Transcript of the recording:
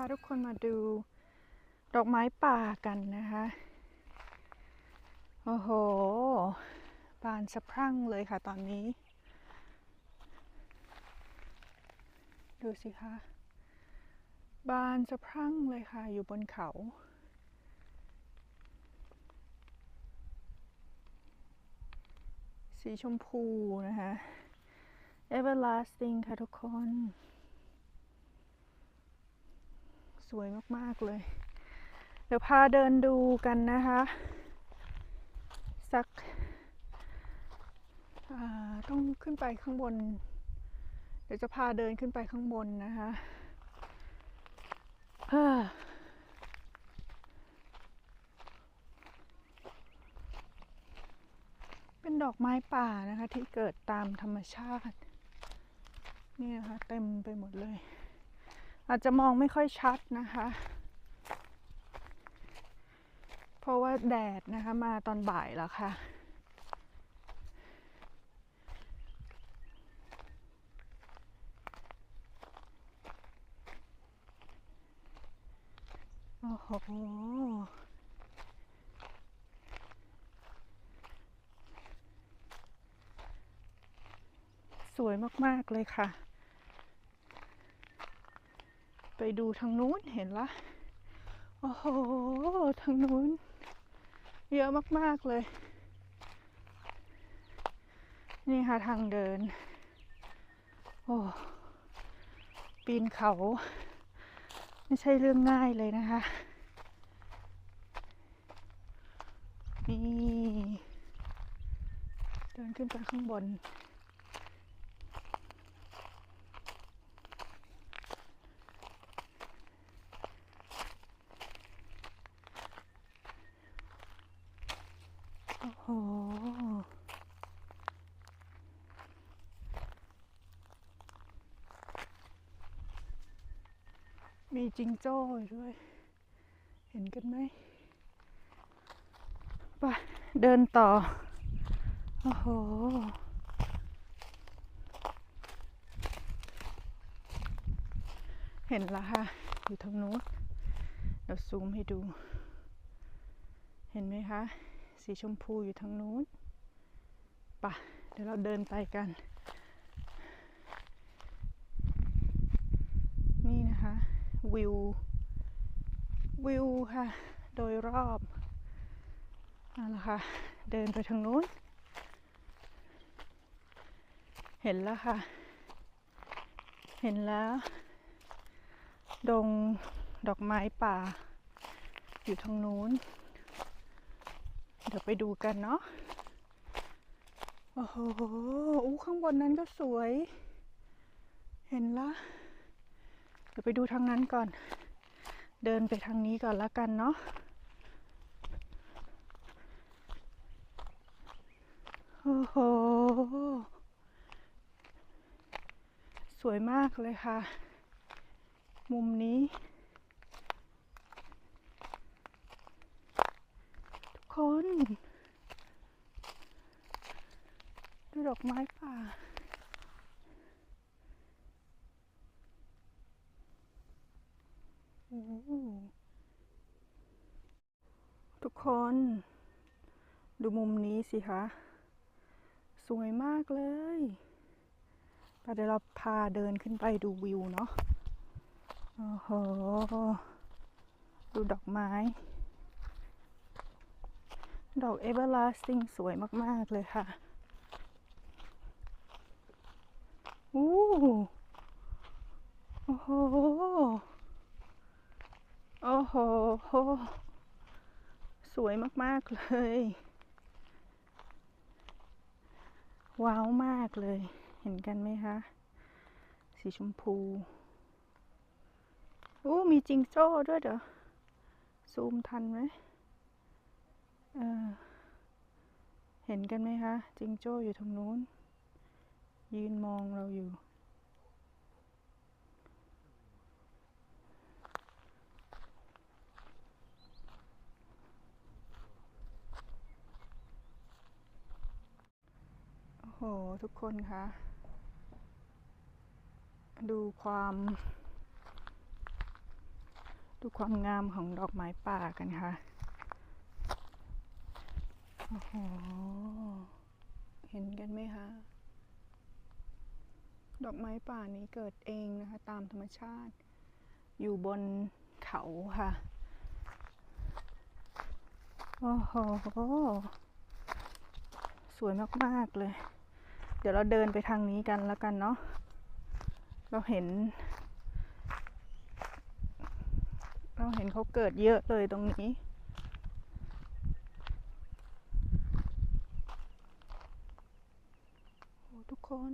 าทุกคนมาดูดอกไม้ป่ากันนะคะ โอ้โห บานสะพรั่งเลยค่ะตอนนี้ ดูสิคะ บานสะพรั่งเลยค่ะอยู่บนเขา สีชมพูนะคะ everlasting ค่ะทุกคน สวยมากๆเลย เดี๋ยวพาเดินดูกันนะคะ สักต้องขึ้นไปข้างบน เดี๋ยวจะพาเดินขึ้นไปข้างบนนะคะเป็นดอกไม้ป่านะคะที่เกิดตามธรรมชาติ นี่นะคะเต็มไปหมดเลย อาจจะมองไม่ค่อยชัดนะคะ เพราะว่าแดดนะคะมาตอนบ่ายแล้วค่ะ โอ้โหสวยมาก ๆ เลยค่ะ ไปดูทางนู้นเห็นละ โอ้โห ทางนู้น เยอะมาก ๆ เลย นี่ค่ะทางเดิน โอ้ ปีนเขา ไม่ใช่เรื่องง่ายเลยนะคะ นี่ เดินขึ้นไปข้างบน โอ้โห มีจิงโจ้ด้วย เห็นกันไหมไปเดินต่อ โอ้โห เห็นแล้วค่ะ อยู่ทางนู้นเดี๋ยวซูมให้ดู เห็นไหมคะ สีชมพูอยู่ทางนู้นปะเดี๋ยวเราเดินไปกัน นี่นะคะ วิว วิวค่ะ โดยรอบนั่นแหละค่ะ เดินไปทางนู้น เห็นแล้วค่ะ เห็นแล้ว ดงดอกไม้ป่า อยู่ทางนู้น เดี๋ยวไปดูกันเนาะ โอ้โห อู้ข้างบนนั้นก็สวย เห็นละ เดี๋ยวไปดูทางนั้นก่อน เดินไปทางนี้ก่อนละกันเนาะโอ้โห สวยมากเลยค่ะ มุมนี้ ทุกคน ดูดอกไม้ป่า โอ้โห ทุกคน ดูมุมนี้สิคะ สวยมากเลยเดี๋ยวเราพาเดินขึ้นไปดูวิวเนาะโอ้โห ดูดอกไม้ ดอก everlasting สวยมาก ๆ เลยค่ะ อู้โอ้โห โอ้โห สวยมาก ๆ เลย ว้าวมากเลย เห็นกันไหมคะ สีชมพูโอ้มีจิงโจ้ด้วยเด้อซูมทันไหมเออเห็นกันไหมคะ จิงโจ้อยู่ทางนู้น ยืนมองเราอยู่ หทุกคนคะ ดูความ ดูความงามของดอกไม้ป่ากันค่ะ โอ้โห เห็นกันไหมคะ ดอกไม้ป่านี้เกิดเองนะคะ ตามธรรมชาติ อยู่บนเขาค่ะ โอ้โห สวยมาก ๆ เลย เดี๋ยวเราเดินไปทางนี้กันแล้วกันเนาะ เราเห็น เราเห็นเขาเกิดเยอะเลยตรงนี้โอ้ทุกคน